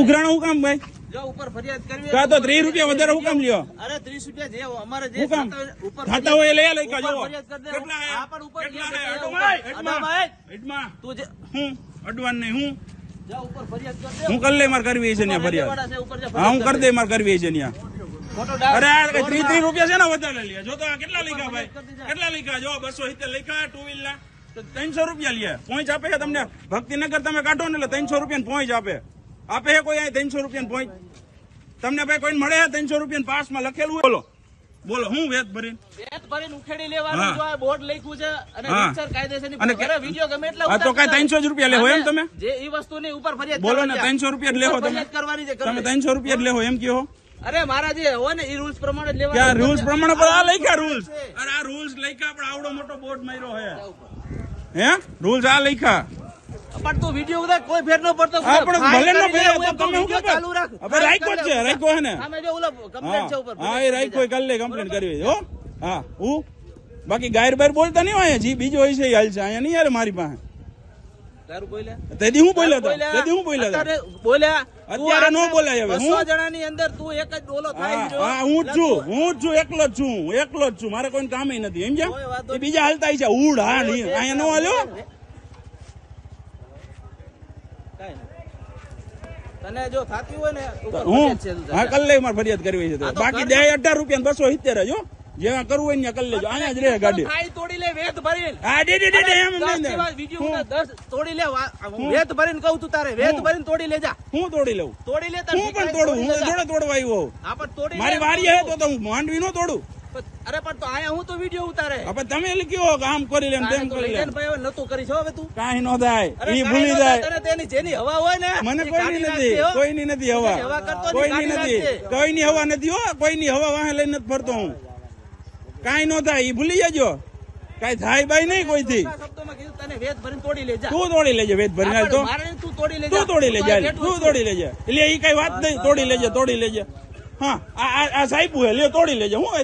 ઉઘરાણો હું કામ ભાઈ? ઉપર ફરિયાદ કરવી કાં તો ત્રીસ રૂપિયા વધારે હું કામ લ્યો? અરે ત્રીસ રૂપિયા જે અમારે જે થતા હોય, ઉપર થતા હોય લઈ લઈ. કેટલા આયા? હા, ઉપર કેટલા. તું જે અડવાન નહીં હું? હું કરી લે મારે કરવી છે ને ફરિયાદ. હા હું કરી દે મારે કરવી છે ત્યાં. અરે ત્રીસ ત્રીસ રૂપિયા છે ને વધારે લે જો તો કેટલા લીખા ભાઈ? કેટલા લીખા જો બસો સિત્તેર લખ્યા ટુ વ્હીલર ત્રણસો રૂપિયા લે. પોઈન્ટ આપે છે તમને? ભક્તિનગર તમે કાઢો ને એટલે ત્રણસો રૂપિયા પોઈન્ટ આપે. આપે છે કોઈ અહીં ત્રણસો રૂપિયા પોઈન્ટ તમને ભાઈ કોઈ મળે છે ત્રણસો રૂપિયા પાસમાં લખેલું બોલો. બોલો હું વેત ભરીને? વેત ભરીને ઉખેડી લેવાનું જો આ બોર્ડ લખ્યું છે અને હા. કાયદેસરની અને વીડિયો ગમે એટલા હા, તો કાઈ 300 જ રૂપિયા લેવો એમ તમે? જે ઈ વસ્તુની ઉપર ફરિયાદ બોલો ને કરવાની છે. 300 રૂપિયા લેવો તમે. કરવાની છે તમે કરી. ત્રણસો રૂપિયા જ લેવો એમ કયો અરે મારા જે હોય ને એ રૂલ્સ પ્રમાણે જ લેવાનું. ક્યાં રૂલ્સ પ્રમાણે? પણ આ લખ્યા રૂલ્સ. અરે આ રૂલ્સ લખ્યા પણ આવડો મોટો બોર્ડ માર્યો હે. હે? રૂલ્સ આ લખ્યા. પણ વિડિયો બધા કોઈ ફેર નો પડતો. હા પણ ભલે નો ફેર તો તમે હું ચાલુ રાખ. હવે જ છે રાખ્યો હે ને? સામે જો ઓલો કમ્પ્લેન્ટ છે ઉપર હા એ રાખ્યો કરી લે કમ્પ્લેન્ટ કરી હો? હા હું? બાકી ગાયર બાયર બોલતા નહીં હોય જી બીજો હોય છે હાલ છે અહીંયા નહીં યાર મારી પાસે. તારું તેથી હું બોલ્યો હતો તેથી હું બોલ્યો હતો બોલ્યા? અત્યારે નો બોલાય હવે. બસો હું? જણાની અંદર તું એક જ ડોલો થાય હા હું જ છું હું જ છું એકલો જ છું એકલો જ છું મારે કોઈ કામ નથી એમ કોઈ બીજા હાલતા છે ઉડ હા નહીં અહીંયા નો હાલ્યો. તને જો થાતી હોય ને હું? ફરિયાદ છે તું હા જા. કર મારે ફરિયાદ કરવી છે તો. હા, તો બાકી દે અઢાર રૂપિયા બસો સિત્તેર જ હો. કરવું હોય ત્યાં કરી લેજો. અહીંયા જ રહે ગાડી. તોડી લે વેત ભરીને. હા ડે ડે ડે ડે એમ નહીં જેવા ને. વીડિયો હું- ઉતાર, દસ તોડી લે વેત ભરીને કહું તું તારે વેત ભરીને તોડી લેજા. હું તોડી લઉં? તોડી લે હું પણ તોડું? હું. તોડવા આવ્યો હા, પણ તોડી મારી વારી હે તો તો હું માંડવી નો તોડું. અરે પણ તો આયા હું તો વીડિયો ઉતારે. હવે તમે લખ્યો કે આમ કરી લે તેમ કરી લે ભાઈ હવે નતું કરી છો હવે તું. કાઈ નો થાય. ઈ ભૂલી જાય. તને તેની જેની હવા હોય ને મને એ કોઈની નથી. કોઈની નથી હવા. કોઈની નથી. કોઈની હવા નથી હો કોઈની હવા વાહે લઈને નથી ફરતો હું. કાઈ નો થાય ઈ ભૂલી જજો. કઈ થાય બાઈ નહીં કોઈ થી તું તોડી લેજે વેદ ભરીને. તો તું તોડી લેજા. તું તોડી એટલે એ કઈ વાત નહીં. તોડી લેજે તોડી લેજે. હા આ સાહેબ લ્યો તોડી લેજે. હું